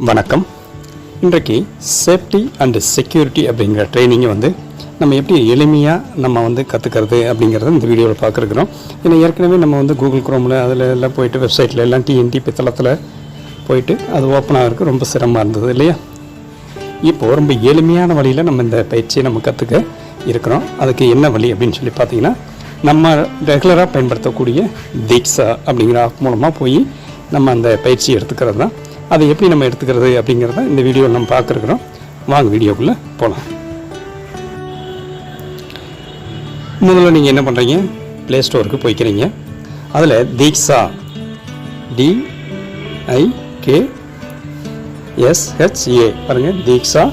வணக்கம். இன்றைக்கு safety and security அப்படிங்கிற ட்ரைனிங்கை வந்து நம்ம எப்படி எளிமையாக நம்ம வந்து கற்றுக்கிறது அப்படிங்கிறத இந்த வீடியோவில் பார்க்குறோம் ஏன்னா ஏற்கனவே நம்ம வந்து கூகுள் குரோமில் அதில் எல்லாம் போயிட்டு வெப்சைட்டில் எல்லாம் டிஎன்டி பித்தளத்தில் போயிட்டு அது ஓப்பன் ஆகிறதுக்கு ரொம்ப சிரமமாக இருந்தது இல்லையா? இப்போது ரொம்ப எளிமையான வழியில் நம்ம இந்த பயிற்சியை நம்ம கற்றுக்க இருக்கிறோம். அதுக்கு என்ன வழி அப்படின்னு சொல்லி பார்த்தீங்கன்னா நம்ம ரெகுலராக பயன்படுத்தக்கூடிய தீக்ஷா அப்படிங்கிற ஆப் மூலமாக போய் நம்ம அந்த பயிற்சி எடுத்துக்கிறது தான். அதை எப்படி நம்ம எடுத்துக்கிறது அப்படிங்கிறத இந்த வீடியோவில் நம்ம பார்க்குறோம் வாங்க வீடியோக்குள்ளே போகலாம் முதல்ல நீங்கள் என்ன பண்ணுறீங்க ப்ளே ஸ்டோருக்கு போய்க்கிறீங்க. அதில் DIKSHA D I K S H A பாருங்கள் தீக்ஷா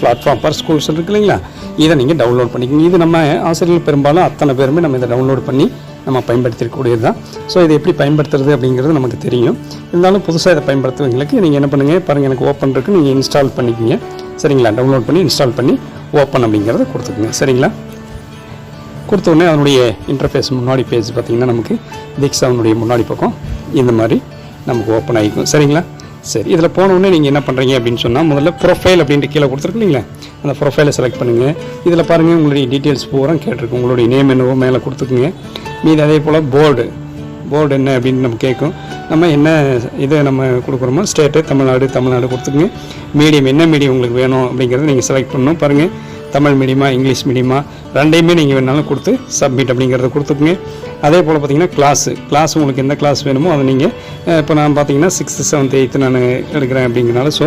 பிளாட்ஃபார்ம் ஃபார் ஸ்கூல்ஸ் இருக்கு இல்லைங்களா? இதை நீங்கள் டவுன்லோட் பண்ணிக்கோங்க. இது நம்ம ஆசிரியர்கள் பெரும்பாலும் அத்தனை பேருமே நம்ம இதை டவுன்லோட் பண்ணி நம்ம பயன்படுத்திருக்கக்கூடியது தான். ஸோ இதை எப்படி பயன்படுத்துறது அப்படிங்கிறது நமக்கு தெரியும். இருந்தாலும் புதுசாக இதை பயன்படுத்துவங்களுக்கு நீங்கள் என்ன பண்ணுங்கள் பாருங்கள் எனக்கு ஓப்பன் இருக்குது நீங்கள் இன்ஸ்டால் பண்ணிக்கிங்க. சரிங்களா? டவுன்லோட் பண்ணி இன்ஸ்டால் பண்ணி ஓப்பன் அப்படிங்கிறத கொடுத்துக்குங்க. சரிங்களா? கொடுத்த உடனே அதனுடைய இன்டர்ஃபேஸ் முன்னாடி பேஜ் பார்த்தீங்கன்னா நமக்கு தீக்ஷாவனுடைய முன்னாடி பக்கம் இந்த மாதிரி நமக்கு ஓப்பன் ஆகிக்கும். சரிங்களா? சரி. இதில் போன நீங்கள் என்ன பண்ணுறீங்க அப்படின்னு சொன்னால் முதல்ல ப்ரொஃபைல் அப்படின்ட்டு கீழே கொடுத்துருக்கு அந்த ப்ரொஃபைலை செலக்ட் பண்ணுங்கள் இதில் பாருங்கள் உங்களுடைய டீட்டெயில்ஸ் பூரா கேட்டிருக்கு உங்களுடைய நேம் என்னவோ மேலே கொடுத்துக்குங்க. மீது அதே போல் போர்டு போர்டு என்ன அப்படின்னு நம்ம கேட்கும். நம்ம என்ன இதை நம்ம கொடுக்குறோமோ ஸ்டேட்டு தமிழ்நாடு தமிழ்நாடு கொடுத்துக்குங்க. மீடியம் என்ன மீடியம் உங்களுக்கு வேணும் அப்படிங்கிறத நீங்கள் செலக்ட் பண்ணணும். பாருங்கள் தமிழ் மீடியமாக இங்கிலீஷ் மீடியமாக ரெண்டையுமே நீங்கள் வேணாலும் கொடுத்து சப்மிட் அப்படிங்கிறத கொடுத்துக்குங்க. அதே போல் பார்த்தீங்கன்னா கிளாஸு கிளாஸ் உங்களுக்கு எந்த கிளாஸ் வேணுமோ அதை நீங்கள் இப்போ நான் பார்த்தீங்கன்னா சிக்ஸ்த்து செவன்த் எயித்து நான் எடுக்கிறேன் அப்படிங்கிறனால ஸோ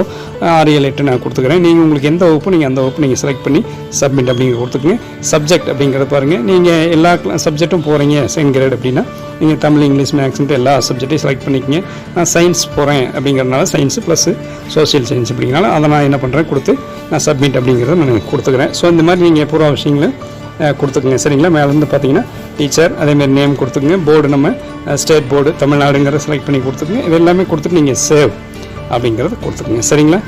ஆறு ஏழு எட்டு நான் கொடுத்துக்கிறேன். நீங்கள் உங்களுக்கு எந்த வகுப்பு நீங்கள் அந்த வகுப்பு நீங்கள் செலக்ட் பண்ணி சப்மிட் அப்படிங்கிற கொடுத்துக்குங்க. சப்ஜெக்ட் அப்படிங்கிறத பாருங்கள் நீங்கள் எல்லா சப்ஜெக்ட்டும் போகிறீங்க செகண்ட் கிரேட் அப்படின்னா நீங்கள் தமிழ் இங்கிலீஷ் மேக்ஸ்ன்ட்டு எல்லா சப்ஜெக்ட்டையும் செலக்ட் பண்ணிக்கங்க. நான் சயின்ஸ் போகிறேன் அப்படிங்கிறனால சயின்ஸு ப்ளஸ் சோஷியல் சயின்ஸ் அப்படிங்கிறனால அதை நான் என்ன பண்ணுறேன் கொடுத்து நான் சப்மிட் அப்படிங்கிறத நான் கொடுத்துக்கிறேன். ஸோ இந்த மாதிரி நீங்கள் பூரா விஷயங்களை அஹ், கொடுத்துக்குங்க. சரிங்களா? மேலேருந்து பார்த்தீங்கன்னா டீச்சர் அதேமாதிரி நேம் கொடுத்துக்குங்க. போர்டு நம்ம ஸ்டேட் போர்டு தமிழ்நாடுங்கிறத செலக்ட் பண்ணி கொடுத்துக்குங்க. இது எல்லாமே கொடுத்துட்டு நீங்கள் சேவ் அப்படிங்கிறத கொடுத்துக்குங்க. சரிங்களா?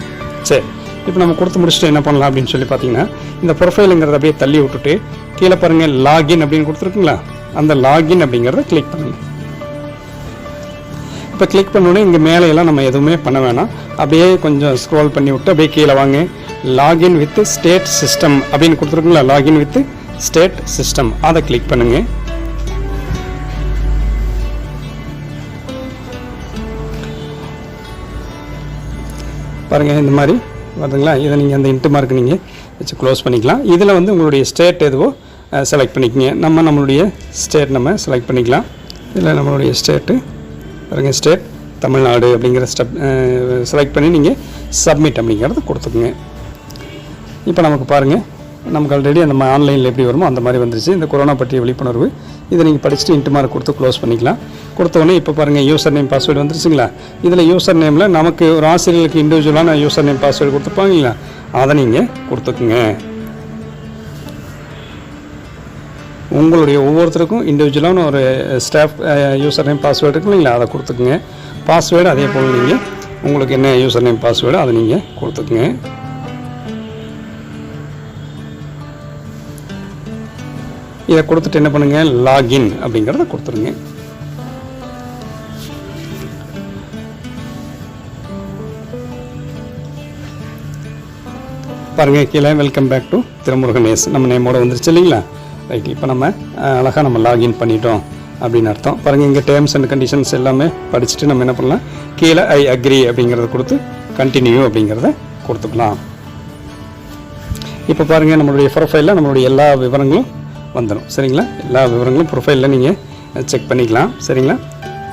சரி. இப்போ நம்ம கொடுத்து முடிச்சுட்டு என்ன பண்ணலாம் அப்படின்னு சொல்லி பார்த்தீங்கன்னா இந்த ப்ரொஃபைலுங்கிறத அப்படியே தள்ளி விட்டுட்டு கீழே பாருங்கள் லாகின் அப்படின்னு கொடுத்துருக்குங்களா? அந்த லாகின் அப்படிங்கிறத கிளிக் பண்ணுங்கள் இப்போ கிளிக் பண்ணோடனே இங்கே மேலையெல்லாம் நம்ம எதுவுமே பண்ண வேணாம். அப்படியே கொஞ்சம் ஸ்க்ரோல் பண்ணி விட்டு அப்படியே கீழே வாங்க. லாகின் வித் ஸ்டேட் சிஸ்டம் அப்படின்னு கொடுத்துருக்குங்களா லாகின் வித் ஸ்டேட் சிஸ்டம் அதை கிளிக் பண்ணுங்க. பாருங்கள் இந்த மாதிரி. வருதுங்களா இதை நீங்கள் அந்த இன்ட்டு மார்க் நீங்கள் வச்சு க்ளோஸ் பண்ணிக்கலாம். இதில் வந்து உங்களுடைய ஸ்டேட் எதுவோ செலக்ட் பண்ணிக்கங்க. நம்ம நம்மளுடைய ஸ்டேட் நம்ம செலக்ட் பண்ணிக்கலாம். இதில் நம்மளுடைய ஸ்டேட்டு பாருங்கள் ஸ்டேட் தமிழ்நாடு அப்படிங்கிற ஸ்டெப் செலக்ட் பண்ணி நீங்கள் சப்மிட் அப்படிங்கிறத கொடுத்துக்குங்க. இப்போ நமக்கு பாருங்கள் நமக்கு ஆல்ரெடி அந்த ஆன்லைனில் எப்படி வருமோ அந்த மாதிரி வந்துருச்சு. இந்த கொரோனா பற்றிய விழிப்புணர்வு இதை நீங்கள் படிச்சுட்டு இன்ட்டு மார்க் கொடுத்து க்ளோஸ் பண்ணிக்கலாம். கொடுத்தவொடனே இப்போ பாருங்கள் யூசர் நேம் பாஸ்வேர்டு வந்துருச்சுங்களா? இதில் யூசர் நேமில் நமக்கு ஒரு ஆசிரியர்களுக்கு இண்டிவிஜுவலான யூசர் நேம் பாஸ்வேர்டு கொடுத்துருப்பாங்களா அதை நீங்கள் கொடுத்துக்குங்க. உங்களுடைய ஒவ்வொருத்தருக்கும் இண்டிவிஜுவலான ஒரு ஸ்டாஃப் யூசர் நேம் பாஸ்வேர்டு இருக்கு இல்லைங்களா அதை கொடுத்துக்குங்க. பாஸ்வேர்டு அதே போல் நீங்கள் உங்களுக்கு என்ன யூசர் நேம் பாஸ்வேர்டு அதை நீங்கள் கொடுத்துக்குங்க. இதை கொடுத்துட்டு என்ன பண்ணுங்கள் லாகின் அப்படிங்கிறத கொடுத்துருங்க. பாருங்கள் கீழே வெல்கம் பேக் டு திருமுருகன் நேஸ் நம்ம நேமோட வந்துருச்சு இல்லைங்களா? ரைட் இப்போ நம்ம அழகாக நம்ம லாகின் பண்ணிட்டோம் அப்படின்னு அர்த்தம். பாருங்கள் இங்கே டேர்ம்ஸ் அண்ட் கண்டிஷன்ஸ் எல்லாமே படிச்சுட்டு நம்ம என்ன பண்ணலாம்? கீழே ஐ அக்ரி அப்படிங்கிறத கொடுத்து கண்டினியூ அப்படிங்கிறத கொடுத்துக்கலாம். இப்போ பாருங்கள் நம்மளுடைய ப்ரொஃபைலில் நம்மளுடைய எல்லா விவரங்களும் வந்துடும் சரிங்களா? எல்லா விவரங்களும் ப்ரொஃபைலில் நீங்கள் செக் பண்ணிக்கலாம். சரிங்களா?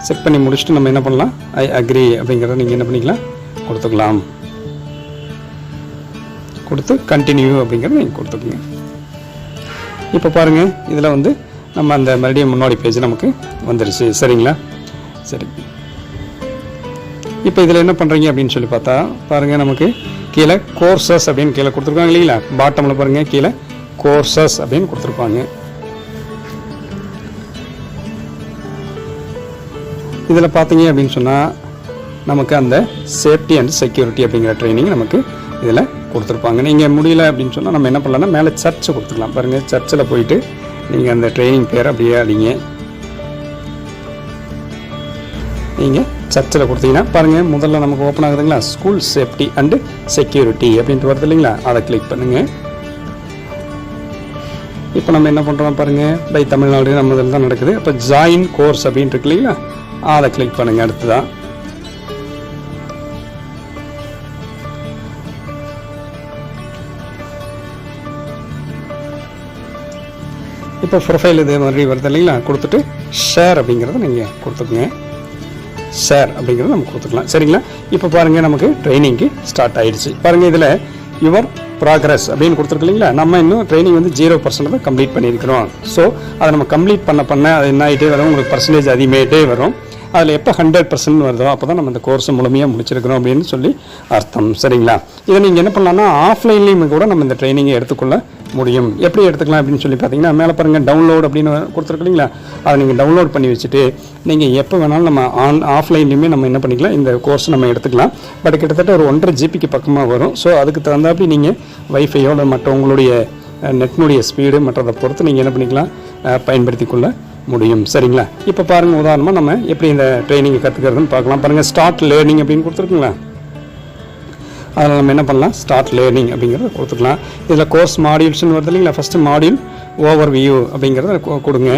செக் பண்ணி முடிச்சுட்டு நம்ம என்ன பண்ணலாம்? ஐ அக்ரி அப்படிங்கிறத நீங்கள் என்ன பண்ணிக்கலாம்? கொடுத்துக்கலாம். கொடுத்து கண்டினியூ அப்படிங்கிறத நீங்கள் கொடுத்துக்குங்க. இப்போ பாருங்கள் இதில் வந்து நம்ம அந்த மறுபடியும் முன்னாடி பேஜ் நமக்கு வந்துடுச்சு சரிங்களா? சரி. இப்போ இதில் என்ன பண்ணுறீங்க அப்படின்னு சொல்லி பார்த்தா பாருங்கள் நமக்கு கீழே கோர்சஸ் அப்படின்னு கீழே கொடுத்துருக்காங்க இல்லைங்களா? பாட்டமில் பாருங்கள் கீழே கோர்சஸ் அப்படின்னு கொடுத்துருப்பாங்க. இதில் பார்த்தீங்க அப்படின்னு சொன்னால் நமக்கு அந்த சேஃப்டி அண்ட் செக்யூரிட்டி அப்படிங்கிற ட்ரைனிங் நமக்கு இதில் கொடுத்துருப்பாங்க. நீங்கள் முடியல அப்படின்னு சொன்னால் நம்ம என்ன பண்ணலாம்னா மேலே சர்ச் கொடுத்துக்கலாம். பாருங்கள் சர்ச்சில் போயிட்டு நீங்கள் அந்த ட்ரைனிங் பேர் அப்படியே அடிங்க. நீங்கள் சர்ச்சில் கொடுத்தீங்கன்னா பாருங்கள் முதல்ல நமக்கு ஓப்பன் ஆகுதுங்களா? ஸ்கூல் சேஃப்டி அண்டு செக்யூரிட்டி அப்படின்ட்டு வருது இல்லைங்களா? அதை கிளிக் பண்ணுங்கள் இப்போ நம்ம என்ன பண்ணுறோம் பாருங்கள் பை தமிழ்நாடு நம்ம இதில் தான் நடக்குது. அப்போ ஜாயின் கோர்ஸ் அப்படின்ட்டு இருக்கு இல்லைங்களா? அதை கிளிக் பண்ணுங்கள் அடுத்ததான் இப்போ ப்ரொஃபைல் இதே மாதிரி வருது இல்லைங்களா? கொடுத்துட்டு ஷேர் அப்படிங்கிறத நீங்கள் கொடுத்துக்குங்க. ஷேர் அப்படிங்கிறத நம்ம கொடுத்துக்கலாம். சரிங்களா? இப்போ பாருங்கள் நமக்கு ட்ரைனிங்க்கு ஸ்டார்ட் ஆயிடுச்சு. பாருங்கள் இதில் யுவர் ப்ராக்ரஸ் அப்படின்னு கொடுத்துருக்கீங்களா நம்ம இன்னும் ட்ரைனிங் வந்து ஜீரோ பர்சன்ட் தான் கம்ப்ளீட் பண்ணியிருக்கிறோம். ஸோ அதை நம்ம கம்ப்ளீட் பண்ண பண்ண அது என்ன ஆகிட்டே வரும்? உங்களுக்கு பர்சன்டேஜ் அதிகமாகிட்டே வரும். அதில் எப்போ ஹண்ட்ரட் பர்சன்ட் வருதோ அப்போ தான் நம்ம இந்த கோர்ஸ் முழுமையாக முடிச்சிருக்கிறோம் அப்படின்னு சொல்லி அர்த்தம். சரிங்களா? இதை நீங்கள் என்ன பண்ணலாம்னா ஆஃப்லைன்லேயும் கூட நம்ம இந்த ட்ரைனிங்கை எடுத்துக்கொள்ள முடியும். எப்படி எடுத்துக்கலாம் அப்படின்னு சொல்லி பார்த்தீங்கன்னா மேலே பாருங்கள் டவுன்லோட் அப்படின்னு கொடுத்துருக்கீங்களா அதை நீங்கள் டவுன்லோட் பண்ணி வச்சுட்டு நீங்கள் எப்போ வேணாலும் நம்ம ஆன் ஆஃப்லைன்லையுமே நம்ம என்ன பண்ணிக்கலாம் இந்த கோர்ஸ் நம்ம எடுத்துக்கலாம். பட் கிட்டத்தட்ட ஒரு ஒன்றரை ஜிபிக்கு பக்கமாக வரும். ஸோ அதுக்கு தகுந்தாப்படி நீங்கள் வைஃபையோட மற்ற உங்களுடைய நெட்னுடைய ஸ்பீடு மற்றதை பொறுத்து நீங்கள் என்ன பண்ணிக்கலாம் பயன்படுத்தி கொள்ள முடியும். சரிங்களா? இப்போ பாருங்கள் உதாரணமாக நம்ம எப்படி இந்த ட்ரைனிங்கை கற்றுக்கிறதுன்னு பார்க்கலாம். பாருங்கள் ஸ்டார்ட் லேர்னிங் அப்படின்னு கொடுத்துருக்குங்களா? அதில் நம்ம என்ன பண்ணலாம்? ஸ்டார்ட் லேர்னிங் அப்படிங்கிறத கொடுத்துக்கலாம். இதில் கோர்ஸ் மாடியூல்ஸ்னு வருது இல்லைங்களா? ஃபஸ்ட்டு மாடியூல் ஓவர் வியூ அப்படிங்கிறத கொடுங்க.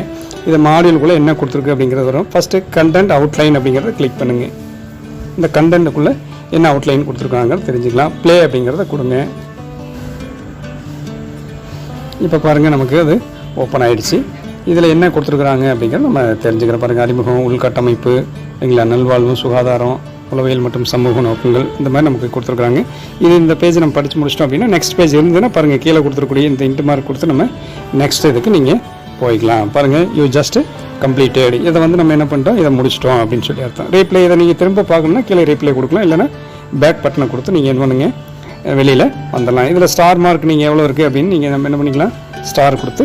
இது மாடியூலுக்குள்ளே என்ன கொடுத்துருக்கு அப்படிங்கிறது வரும். ஃபஸ்ட்டு கண்டென்ட் அவுட்லைன் அப்படிங்கிறத கிளிக் பண்ணுங்கள் இந்த கண்டென்ட்டுக்குள்ளே என்ன அவுட்லைன் கொடுத்துருக்காங்கிறத தெரிஞ்சுக்கலாம். ப்ளே அப்படிங்கிறத கொடுங்க. இப்போ பாருங்கள் நமக்கு அது ஓப்பன் ஆகிடுச்சு இதில் என்ன கொடுத்துருக்குறாங்க அப்படிங்கிறத நம்ம தெரிஞ்சுக்கிறோம் பாருங்கள் அறிமுகம் உள்கட்டமைப்பு இல்லைங்களா? நல்வாழ்வு சுகாதாரம் உளவியல் மற்றும் சமூக நோக்கங்கள் இந்த மாதிரி நமக்கு கொடுத்துருக்குறாங்க. இது இந்த பேஜ் நம்ம படித்து முடிச்சிட்டோம் அப்படின்னா நெக்ஸ்ட் பேஜ் இருந்ததுன்னா பாருங்கள் கீழே கொடுத்துருக்கூடிய இந்த இன்ட்டு மார்க் கொடுத்து நம்ம நெக்ஸ்ட் இதுக்கு நீங்கள் போய்க்கலாம். பாருங்கள் யூ ஜஸ்ட் கம்ப்ளீட்டட் இதை வந்து நம்ம என்ன பண்ணிட்டோம்? இதை முடிச்சிட்டோம் அப்படின்னு சொல்லி அர்த்தம். ரீப்ளே இதை நீங்கள் திரும்ப பார்க்கணும்னா கீழே ரீப்ளே கொடுக்கலாம். இல்லைன்னா பேக் பட்டனை கொடுத்து நீங்கள் என்ன பண்ணுங்கள் வெளியில் வந்துடலாம். இதில் ஸ்டார் மார்க் நீங்கள் எவ்வளோ இருக்குது அப்படின்னு நீங்கள் நம்ம என்ன பண்ணிக்கலாம்? ஸ்டார் கொடுத்து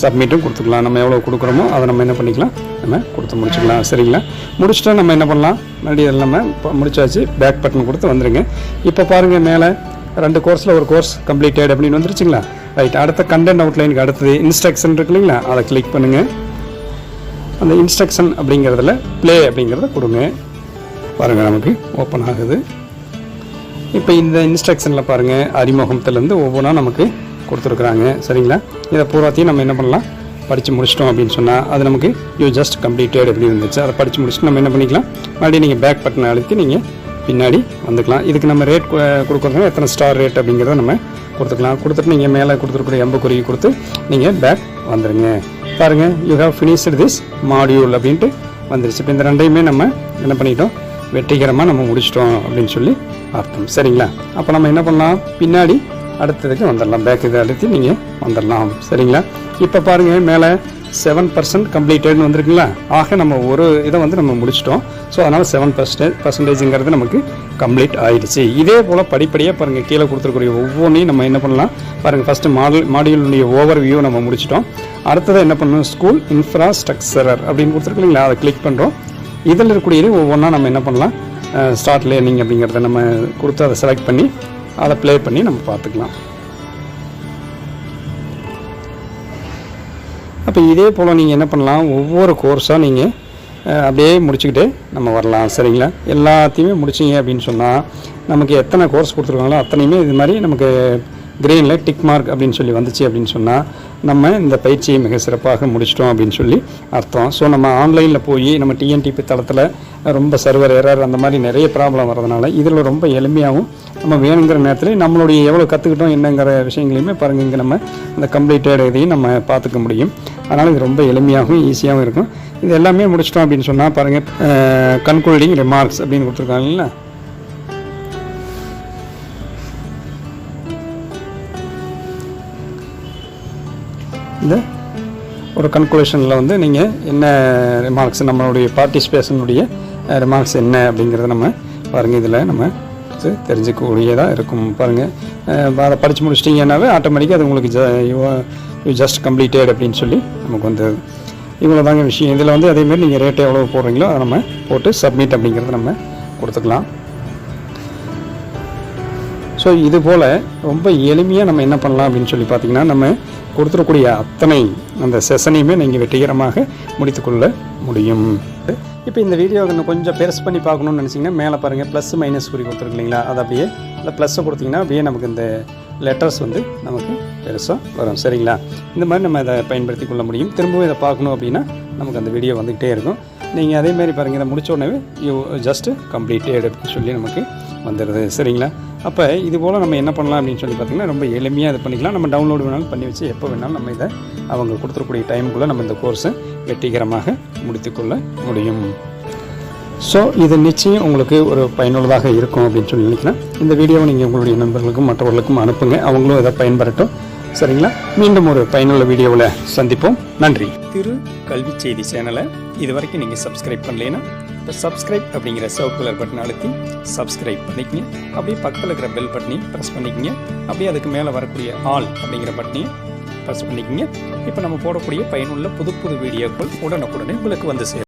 சப்மிட்டும் கொடுத்துக்கலாம். நம்ம எவ்வளோ கொடுக்குறோமோ அதை நம்ம என்ன பண்ணிக்கலாம்? நம்ம கொடுத்து முடிச்சுக்கலாம். சரிங்களா? முடிச்சுட்டா நம்ம என்ன பண்ணலாம்? மறுபடியும் இதில் நம்ம இப்போ முடிச்சாச்சு. பேக் பட்டன் கொடுத்து வந்துடுங்க இப்போ பாருங்கள் மேலே ரெண்டு கோர்ஸில் ஒரு கோர்ஸ் கம்ப்ளீட்டட் அப்படின்னு வந்துருச்சுங்களா? ரைட் அடுத்த கண்டென்ட் அவுட்லைனுக்கு அடுத்தது இன்ஸ்ட்ரக்ஷன் இருக்கு இல்லைங்களா அதை கிளிக் பண்ணுங்கள் அந்த இன்ஸ்ட்ரக்ஷன் அப்படிங்கிறதுல ப்ளே அப்படிங்கிறத கொடுங்க. பாருங்கள் நமக்கு ஓப்பன் ஆகுது. இப்போ இந்த இன்ஸ்ட்ரக்ஷனில் பாருங்கள் அறிமுகத்துலேருந்து ஒவ்வொன்றா நமக்கு கொடுத்துருக்குறாங்க. சரிங்களா? இதை பூராத்தையும் நம்ம என்ன பண்ணலாம்? படித்து முடிச்சிட்டோம் அப்படின்னு சொன்னால் அது நமக்கு யூ ஜஸ்ட் கம்ப்ளீட்டட் அப்படின்னு இருந்துச்சு. அதை படித்து முடிச்சுட்டு நம்ம என்ன பண்ணிக்கலாம்? மறுபடியும் நீங்கள் பேக் பட்டன் அழுத்தி நீங்கள் பின்னாடி வந்துக்கலாம். இதுக்கு நம்ம ரேட் கொடுக்குறதுனா எத்தனை ஸ்டார் ரேட் அப்படிங்கிறத நம்ம கொடுத்துக்கலாம். கொடுத்துட்டு நீங்கள் மேலே கொடுத்துருக்கூடிய எம்ப கொடுத்து நீங்கள் பேக் வந்துடுங்க பாருங்கள் you have finished this module அப்படின்ட்டு வந்துருச்சு. இப்போ இந்த ரெண்டையுமே நம்ம என்ன பண்ணிட்டோம்? வெற்றிகரமாக நம்ம முடிச்சிட்டோம் அப்படின்னு சொல்லி அர்த்தம். சரிங்களா? அப்போ நம்ம என்ன பண்ணலாம்? பின்னாடி அடுத்ததுக்கு வந்துடலாம். பேக் இதை அழுத்தி நீங்கள் வந்துடலாம். சரிங்களா? இப்போ பாருங்கள் மேலே செவன் பர்சன்ட் கம்ப்ளீட்டட்னு வந்திருக்குங்களா? ஆக நம்ம ஒரு இதை வந்து நம்ம முடிச்சிட்டோம். ஸோ அதனால் செவன் பர்சன்டேஜ் பர்சன்டேஜுங்கிறது நமக்கு கம்ப்ளீட் ஆயிடுச்சு. இதே போல் படிப்படியாக பாருங்கள் கீழே கொடுத்துருக்கூடிய ஒவ்வொன்றையும் நம்ம என்ன பண்ணலாம்? பாருங்கள் ஃபஸ்ட்டு மாடல் மாடியூலுடைய ஓவர் வியூ நம்ம முடிச்சிட்டோம். அடுத்தது என்ன பண்ணணும்? ஸ்கூல் இன்ஃப்ராஸ்ட்ரக்சரர் அப்படின்னு கொடுத்துருக்கு இல்லைங்களா அதை கிளிக் பண்ணுறோம் இதில் இருக்கக்கூடியது ஒவ்வொன்றா நம்ம என்ன பண்ணலாம்? ஸ்டார்ட் லேர்னிங் அப்படிங்கிறத நம்ம கொடுத்து அதை செலக்ட் பண்ணி அதை ப்ளே பண்ணி நம்ம பார்த்துக்கலாம். அப்போ இதே போல் நீங்கள் என்ன பண்ணலாம்? ஒவ்வொரு கோர்ஸாக நீங்கள் அப்படியே முடிச்சுக்கிட்டே நம்ம வரலாம். சரிங்களா? எல்லாத்தையுமே முடிச்சிங்க அப்படின்னு சொன்னால் நமக்கு எத்தனை கோர்ஸ் கொடுத்துருக்காங்களோ அத்தனையுமே இது மாதிரி நமக்கு கிரீனில் டிக் மார்க் அப்படின்னு சொல்லி வந்துச்சு அப்படின்னு சொன்னால் நம்ம இந்த பயிற்சியை மிக சிறப்பாக முடிச்சிட்டோம் அப்படின்னு சொல்லி அர்த்தம். ஸோ நம்ம ஆன்லைனில் போய் நம்ம டிஎன்டிபி தளத்தில் ரொம்ப சர்வர் எரர் அந்த மாதிரி நிறைய ப்ராப்ளம் வரதுனால இதில் ரொம்ப எளிமையாகவும் நம்ம வேணுங்கிற நேரத்தில் நம்மளுடைய எவ்வளோ கற்றுக்கிட்டோம் என்னங்கிற விஷயங்களையுமே பாருங்கள் இங்கே நம்ம அந்த கம்ப்ளீட்டட் இதையும் நம்ம பார்த்துக்க முடியும். அதனால் இது ரொம்ப எளிமையாகவும் ஈஸியாகவும் இருக்கும். இது எல்லாமே முடிச்சிட்டோம் அப்படின்னு சொன்னால் பாருங்கள் கன்க்ளூடிங் ரிமார்க்ஸ் அப்படின்னு கொடுத்துருக்காங்க இல்லைங்களா இந்த ஒரு கன்குலேஷனில் வந்து நீங்கள் என்ன ரிமார்க்ஸ் நம்மளுடைய பார்ட்டிசிபேஷனுடைய ரிமார்க்ஸ் என்ன அப்படிங்கிறத நம்ம பாருங்கள் இதில் நம்ம இது தெரிஞ்சுக்கக்கூடியதாக இருக்கும். பாருங்கள் அதை படித்து முடிச்சிட்டிங்கன்னாவே ஆட்டோமேட்டிக்காக அது உங்களுக்கு ஜ யூ ஜஸ்ட் கம்ப்ளீட்டட் அப்படின்னு சொல்லி நமக்கு வந்து இவ்வளோ தாங்க விஷயம். இதில் வந்து அதேமாரி நீங்கள் ரேட் எவ்வளோ போடுறீங்களோ அதை நம்ம போட்டு சப்மிட் அப்படிங்கிறத நம்ம கொடுத்துக்கலாம். ஸோ இது போல் ரொம்ப எளிமையாக நம்ம என்ன பண்ணலாம் அப்படின்னு சொல்லி பார்த்தீங்கன்னா நம்ம கொடுத்துடக்கூடிய அத்தனை அந்த செஷனையுமே நீங்கள் வெற்றிகரமாக முடித்துக்கொள்ள முடியும். இப்போ இந்த வீடியோ இன்னும் கொஞ்சம் பெருசு பண்ணி பார்க்கணும்னு நினச்சிங்கன்னா மேலே பாருங்கள் ப்ளஸ் மைனஸ் குறி கொடுத்துருக்கு இல்லைங்களா அது அப்படியே இல்லை ப்ளஸ்ஸை கொடுத்தீங்கன்னா அப்படியே நமக்கு இந்த லெட்டர்ஸ் வந்து நமக்கு பெருசாக வரும். சரிங்களா? இந்த மாதிரி நம்ம இதை பயன்படுத்தி கொள்ள முடியும். திரும்பவும் இதை பார்க்கணும் அப்படின்னா நமக்கு அந்த வீடியோ வந்துக்கிட்டே இருக்கும். நீங்கள் அதே மாதிரி பாருங்கள் இதை முடித்த உடனே யூ ஜஸ்ட்டு கம்ப்ளீட்டட் அப்படின்னு சொல்லி நமக்கு வந்துடுது. சரிங்களா? அப்போ இது போல் நம்ம என்ன பண்ணலாம் அப்படின்னு சொல்லி பார்த்தீங்கன்னா ரொம்ப எளிமையாக இது பண்ணிக்கலாம். நம்ம டவுன்லோடு வேணாலும் பண்ணி வச்சு எப்போ வேணாலும் நம்ம இதை அவங்க கொடுத்துருக்கூடிய டைமுக்குள்ளே நம்ம இந்த கோர்ஸை வெற்றிகரமாக முடித்துக்கொள்ள முடியும். ஸோ இது நிச்சயம் உங்களுக்கு ஒரு பயனுள்ளதாக இருக்கும் அப்படின்னு சொல்லி நினைக்கிறேன். இந்த வீடியோவை நீங்கள் உங்களுடைய நண்பர்களுக்கும் மற்றவர்களுக்கும் அனுப்புங்க. அவங்களும் இதை பயன்பெறட்டும். சரிங்களா? மீண்டும் ஒரு பயனுள்ள வீடியோவில் சந்திப்போம். நன்றி. திரு கல்வி செய்தி சேனலை இது வரைக்கும் நீங்கள் சப்ஸ்கிரைப் பண்ணலைன்னா இப்போ சப்ஸ்கிரைப் அப்படிங்கிற சிவப்பு கலர் பட்டன் அழுத்தி சப்ஸ்கிரைப் பண்ணிக்கங்க. அப்படியே பக்கத்தில் இருக்கிற பெல் பட்டனையும் ப்ரெஸ் பண்ணிக்கங்க. அப்படியே அதுக்கு மேலே வரக்கூடிய ஆல் அப்படிங்கிற பட்டனையும் ப்ரெஸ் பண்ணிக்கங்க. இப்போ நம்ம போடக்கூடிய பயனுள்ள புது புது வீடியோக்கள் உடனுக்குடனே உங்களுக்கு வந்து சேரும்.